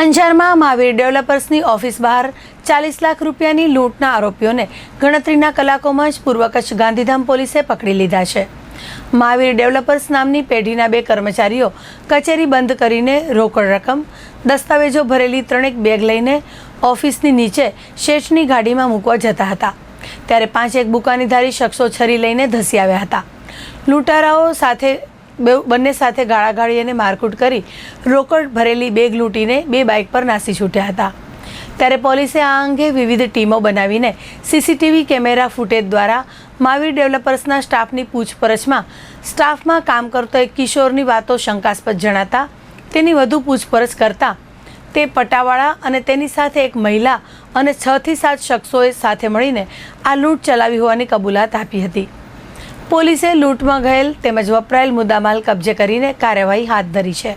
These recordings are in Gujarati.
અંજારમાં મહાવીર ડેવલપર્સની ઓફિસ બહાર ચાલીસ લાખ રૂપિયાની લૂંટના આરોપીઓને ગણતરીના કલાકોમાં જ પૂર્વ કચ્છ ગાંધીધામ પોલીસે પકડી લીધા છે. મહાવીર ડેવલપર્સ નામની પેઢીના બે કર્મચારીઓ કચેરી બંધ કરીને રોકડ રકમ, દસ્તાવેજો ભરેલી ત્રણેક બેગ લઈને ઓફિસની નીચે શેઠની ગાડીમાં મૂકવા જતા હતા. ત્યારે પાંચેક બુકાનીધારી શખ્સો છરી લઈને ધસી આવ્યા હતા. લૂંટારાઓ સાથે બંને સાથે ગાળાગાળી અને મારકૂટ કરી રોકડ ભરેલી બેગ લૂંટીને બે બાઇક પર નાસી છૂટ્યા હતા. ત્યારે પોલીસે આ અંગે વિવિધ ટીમો બનાવીને સીસીટીવી કેમેરા ફૂટેજ દ્વારા માવીર ડેવલપર્સના સ્ટાફની પૂછપરછમાં સ્ટાફમાં કામ કરતો એક કિશોરની વાતો શંકાસ્પદ જણાતા તેની વધુ પૂછપરછ કરતા તે પટાવાળા અને તેની સાથે એક મહિલા અને છ થી સાત શખ્સોએ સાથે મળીને આ લૂંટ ચલાવી હોવાની કબૂલાત આપી હતી. પોલીસે લૂંટમાં ગયેલ તેમજ વપરાયેલ મુદ્દામાલ કબજે કરીને કાર્યવાહી હાથ ધરી છે.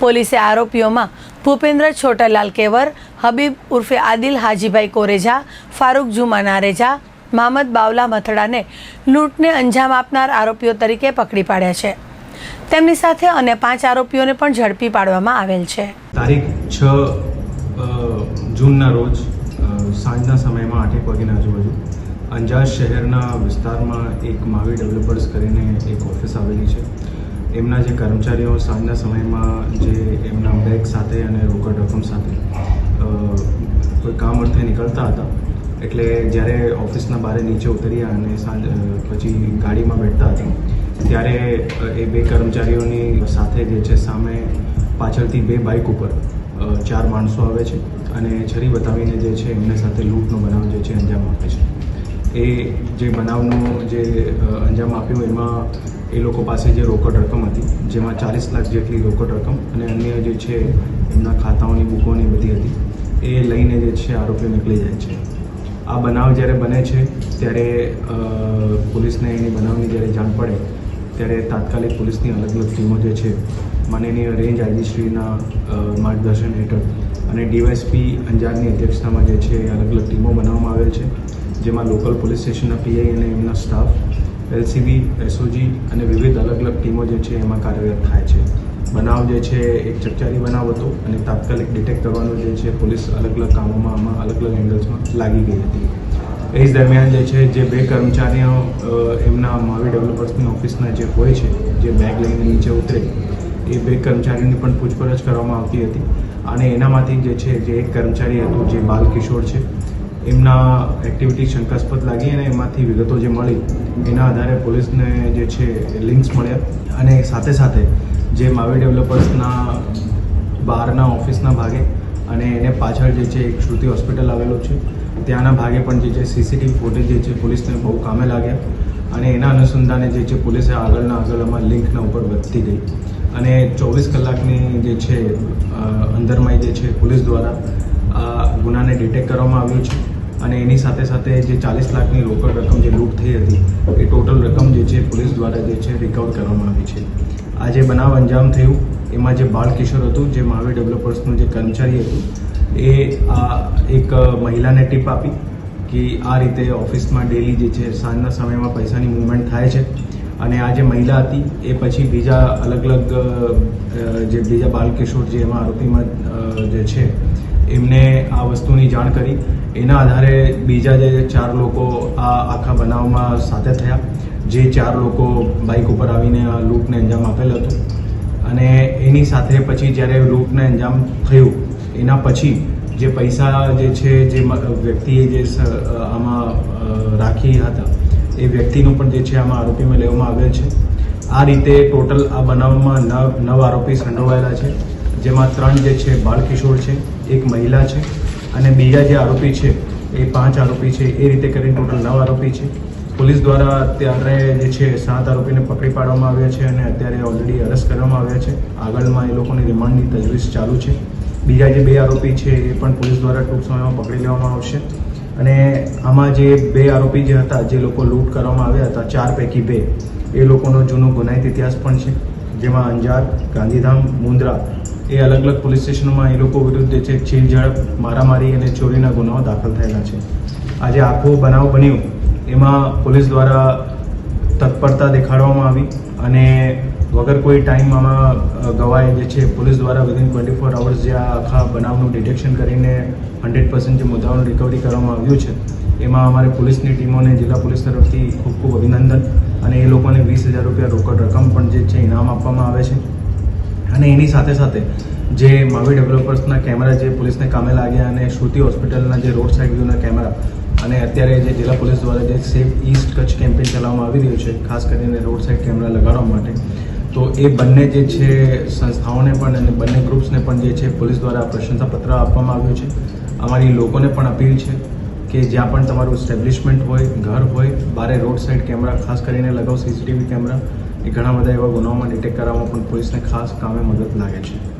પોલીસે આરોપીઓમાં ભૂપેન્દ્ર છોટાલાલ કેવર, હબીબ ઉર્ફે આદિલ હાજીભાઈ કોરેજા, ફારૂક જુમા નારેજા મહમદ બાવલા મથડાને લૂંટને અંજામ આપનાર આરોપીઓ તરીકે પકડી પાડ્યા છે. તેમની સાથે અન્ય પાંચ આરોપીઓને પણ ઝડપી પાડવામાં આવેલ છે. તારીખ છ જૂનના રોજ સાંજના સમયમાં આઠેક વાગ્યાના આજુબાજુ અંજાર શહેરના વિસ્તારમાં એક માવી ડેવલપર્સ કરીને એક ઓફિસ આવેલી છે. એમના જે કર્મચારીઓ સાંજના સમયમાં જે એમના બેગ સાથે અને રોકડ રકમ સાથે કોઈ કામ અર્થે નીકળતા હતા, એટલે જ્યારે ઓફિસના બારે નીચે ઉતર્યા અને સાંજ પછી ગાડીમાં બેઠતા હતા, ત્યારે એ બે કર્મચારીઓની સાથે જે છે સામે પાછળથી બે બાઇક ઉપર ચાર માણસો આવે છે અને છરી બતાવીને જે છે એમને સાથે લૂંટનો બનાવ જે છે અંજામ આપે છે. એ જે બનાવનો જે અંજામ આપ્યો એમાં એ લોકો પાસે જે રોકડ રકમ હતી, જેમાં ચાલીસ લાખ જેટલી રોકડ રકમ અને અન્ય જે છે એમના ખાતાઓની બુકોની બધી હતી, એ લઈને જે છે આરોપીઓ નીકળી જાય છે. આ બનાવ જ્યારે બને છે, ત્યારે પોલીસને એની બનાવની જ્યારે જાણ પડે, ત્યારે તાત્કાલિક પોલીસની અલગ અલગ ટીમો જે છે, માનનીય રેન્જ આઈજીશ્રીના માર્ગદર્શન હેઠળ અને ડીવાયસપી અંજારની અધ્યક્ષતામાં જે છે અલગ અલગ ટીમો બનાવવામાં આવેલ છે. જેમાં લોકલ પોલીસ સ્ટેશનના પીઆઈ અને એમના સ્ટાફ એલસીબી એસઓજી અને વિવિધ અલગ અલગ ટીમો જે છે એમાં કાર્યરત થાય છે. બનાવ જે છે એક ચકચારી બનાવ હતો અને તાત્કાલિક ડિટેક્ટ કરવાનું જે છે પોલીસ અલગ અલગ કામોમાં આમાં અલગ અલગ એંગલ્સમાં લાગી ગઈ હતી. એ જ દરમિયાન જે છે જે બે કર્મચારીઓ એમના માવી ડેવલપર્સની ઓફિસના જે હોય છે, જે બેગ લઈને નીચે ઉતરે, એ બે કર્મચારીની પણ પૂછપરછ કરવામાં આવતી હતી. અને એનામાંથી જે છે જે એક કર્મચારી હતો જે બાલકિશોર છે એમના એક્ટિવિટી શંકાસ્પદ લાગી અને એમાંથી વિગતો જે મળી, એના આધારે પોલીસને જે છે લિંક્સ મળ્યા. અને સાથે સાથે જે માવી ડેવલપર્સના બહારના ઓફિસના ભાગે અને એને પાછળ જે છે એક શ્રુતિ હોસ્પિટલ આવેલું છે, ત્યાંના ભાગે પણ જે છે સીસીટીવી ફૂટેજ જે છે પોલીસને બહુ કામે લાગ્યા. અને એના અનુસંધાને જે છે પોલીસે આગળના આગળમાં લિંકના ઉપર વધતી ગઈ. અને ચોવીસ કલાકની જે છે અંદરમાં જે છે પોલીસ દ્વારા આ ગુનાને ડિટેક્ટ કરવામાં આવ્યો છે. અને એની સાથે સાથે જે ચાલીસ લાખની રોકડ રકમ જે લૂંટ થઈ હતી, એ ટોટલ રકમ જે છે પોલીસ દ્વારા જે છે રિકવર કરવામાં આવી છે. આ જે બનાવ અંજામ થયું, એમાં જે બાળકિશોર હતું, જે મહાવીર ડેવલપર્સનું જે કર્મચારી હતું, એ આ એક મહિલાને ટીપ આપી કે આ રીતે ઓફિસમાં ડેલી જે છે સાંજના સમયમાં પૈસાની મૂવમેન્ટ થાય છે. અને આ જે મહિલા હતી, એ પછી બીજા અલગ અલગ જે બીજા બાલકિશોર જે એમાં આરોપીમાં જે છે એમને આ વસ્તુની જાણ કરી. એના આધારે બીજા જે ચાર લોકો આ આખા બનાવમાં સાથે થયા. જે ચાર લોકો બાઇક ઉપર આવીને આ લૂંટને અંજામ આપેલ હતું. અને એની સાથે પછી જ્યારે લૂંટને અંજામ થયું, એના પછી જે પૈસા જે છે, જે વ્યક્તિએ જે આમાં રાખી હતા, એ વ્યક્તિનું પણ જે છે, આમાં આરોપીમાં લેવામાં આવેલ છે. આ રીતે ટોટલ આ બનાવમાં નવ નવ આરોપી સંડોવાયેલા છે. જેમાં ત્રણ જે છે, બાળકિશોર છે. એક મહિલા છે અને બીજા જે આરોપી છે, એ પાંચ આરોપી છે, એ રીતે કરીને ટોટલ નવ આરોપી છે. પોલીસ દ્વારા અત્યારે જે છે, સાત આરોપીને પકડી પાડવામાં આવ્યા છે અને અત્યારે ઓલરેડી અરેસ્ટ કરવામાં આવ્યા છે. આગળમાં એ લોકોની રિમાન્ડની તજવીજ ચાલુ છે. બીજા જે બે આરોપી છે, એ પણ પોલીસ દ્વારા ટૂંક સમયમાં પકડી લેવામાં આવશે. અને આમાં જે બે આરોપી જે હતા, જે લોકો લૂંટ કરવામાં આવ્યા હતા, ચાર પૈકી બે, એ લોકોનો જૂનો ગુનાહિત ઇતિહાસ પણ છે. જેમાં અંજાર, ગાંધીધામ, મુન્દ્રા એ અલગ અલગ પોલીસ સ્ટેશનોમાં એ લોકો વિરુદ્ધ જે છે ઝડપ મારામારી અને ચોરીના ગુનાઓ દાખલ થયેલા છે. આજે આખો બનાવ બન્યો, એમાં પોલીસ દ્વારા તત્પરતા દેખાડવામાં આવી અને વગર કોઈ ટાઈમ આમાં ગવાએ જે છે પોલીસ દ્વારા વિધિન ટ્વેન્ટી ફોર અવર્સ જે આખા બનાવનું ડિટેક્શન કરીને હંડ્રેડ પર્સન્ટ જે મુદ્દાઓનું રિકવરી કરવામાં આવ્યું છે, એમાં અમારે પોલીસની ટીમોને જિલ્લા પોલીસ તરફથી ખૂબ ખૂબ અભિનંદન. અને એ લોકોને વીસ હજાર રૂપિયા રોકડ રકમ પણ જે છે, ઇનામ આપવામાં આવે છે. અને એની સાથે સાથે જે માવી ડેવલપર્સના કેમેરા જે પોલીસને કામે લાગ્યા અને શ્રુતિ હોસ્પિટલના જે રોડ સાઇડ વ્યૂના કેમેરા અને અત્યારે જે જિલ્લા પોલીસ દ્વારા જે સેફ ઈસ્ટ કચ્છ કેમ્પેન ચલાવવામાં આવી રહ્યું છે, ખાસ કરીને રોડ સાઇડ કેમેરા લગાડવા માટે, તો એ બંને જે છે સંસ્થાઓને પણ અને બંને ગ્રુપ્સને પણ જે છે, પોલીસ દ્વારા પ્રશંસાપત્ર આપવામાં આવ્યું છે. અમારી લોકોને પણ અપીલ છે કે જ્યાં પણ તમારું એસ્ટેબ્લિશમેન્ટ હોય, ઘર હોય, બારે રોડ સાઇડ કેમેરા ખાસ કરીને લગાવો સીસીટીવી કેમેરા એ ઘણા બધા એવા ગુનાઓમાં ડિટેક્ટ કરવામાં પણ પોલીસને ખાસ કામે મદદ લાગે છે.